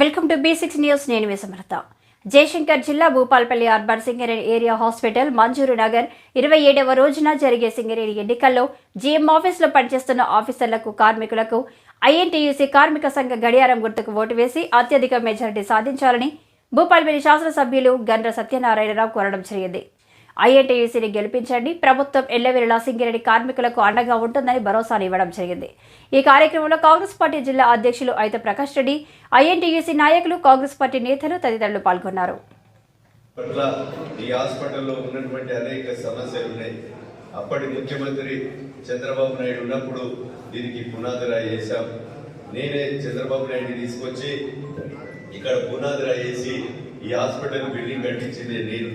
Welcome to B six news. నేను సమర్థ. జయశంకర్ జిల్లా Bhupalpally urban Singareni area hospital Manjur Nagar ఇరవై ఏడవ రోజున జరిగే సింగరేణి ఎన్నికల్లో జీఎం ఆఫీసులో పనిచేస్తున్న ఆఫీసర్లకు కార్మికులకు ఐఎన్టీయూసీ కార్మిక సంఘ గడియారం గుర్తుకు ఓటు వేసి అత్యధిక మెజారిటీ సాధించాలని భూపాల్పల్లి శాసనసభ్యులు గండ్ర సత్యనారాయణరావు కోరడం జరిగింది. ఐఎన్టీయూసీని గెలిపించండి. ప్రభుత్వం ఎల్లవెల్లా సింగిరెడ్డి కార్మికులకు అండగా ఉంటుందని భరోసానివ్వడం జరిగింది. ఈ కార్యక్రమంలో కాంగ్రెస్ పార్టీ జిల్లా అధ్యక్షులు అయిత ప్రకాష్ రెడ్డి ఐఎన్టీయూసీ నాయకులు కాంగ్రెస్ పార్టీ నేతలు తదితరులు పాల్గొన్నారు. ఈ హాస్పిటల్లో ఉన్నటువంటి అనేక సమస్యలు ఉన్నాయి. అప్పటి ముఖ్యమంత్రి చంద్రబాబు నాయుడు ఉన్నప్పుడు దీనికి పునాదిరాయి వేశాం. నేనే చంద్రబాబు నాయుడు తీసుకొచ్చి ఇక్కడ పునాదిరాయి వేసి ఈ హాస్పిటల్ బిల్డింగ్ కట్టించింది నేను.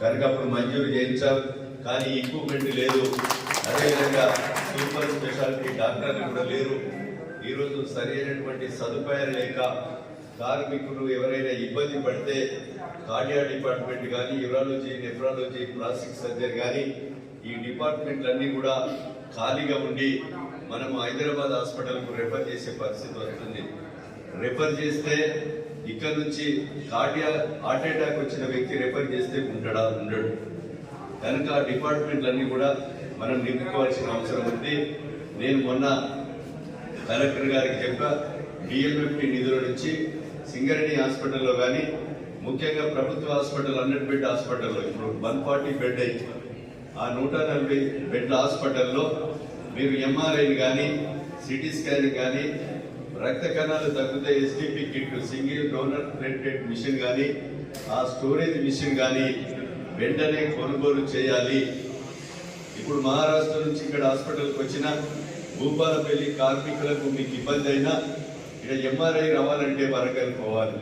కనుక అప్పుడు మంజూరు చేయించాం కానీ ఎక్విప్మెంట్ లేదు. అదేవిధంగా సూపర్ స్పెషాలిటీ డాక్టర్లు కూడా లేరు. ఈరోజు సరైనటువంటి సదుపాయాలు లేక కార్మికులు ఎవరైనా ఇబ్బంది పడితే కార్డియా డిపార్ట్మెంట్ కానీ యూరాలజీ నెఫ్రాలజీ ప్లాస్టిక్ సర్జరీ కానీ ఈ డిపార్ట్మెంట్లన్నీ కూడా ఖాళీగా ఉండి మనం హైదరాబాద్ హాస్పిటల్కు రెఫర్ చేసే పరిస్థితి వస్తుంది. రెఫర్ చేస్తే ఇక్కడ నుంచి కార్డియా హార్ట్ అటాక్ వచ్చిన వ్యక్తి రెఫర్ చేస్తే ఉంటాడా ఉండడు. కనుక ఆ డిపార్ట్మెంట్లన్నీ కూడా మనం నింపుకోవాల్సిన అవసరం ఉంది. నేను మొన్న కలెక్టర్ గారికి చెప్పా డిఎంఎఫ్టి నిధుల నుంచి సింగరేణి హాస్పిటల్లో కానీ ముఖ్యంగా ప్రభుత్వ హాస్పిటల్ హండ్రెడ్ బెడ్ హాస్పిటల్లో ఇప్పుడు వన్ ఫార్టీ బెడ్ అయింది ఆ నూట నలభై బెడ్ల హాస్పిటల్లో మీరు ఎంఆర్ఐని కానీ సిటీ స్కాన్ కానీ రక్త కణాలు తగ్గితే STP kit single donor platelet machine కానీ ఆ స్టోరేజ్ మిషన్ కానీ వెంటనే కొనుగోలు చేయాలి. ఇప్పుడు మహారాష్ట్ర నుంచి ఇక్కడ హాస్పిటల్కి వచ్చిన భూపాలపల్లి కార్మికులకు మీకు ఇబ్బంది అయినా ఇక్కడ ఎంఆర్ఐ రావాలంటే వరంగల్ పోవాలి.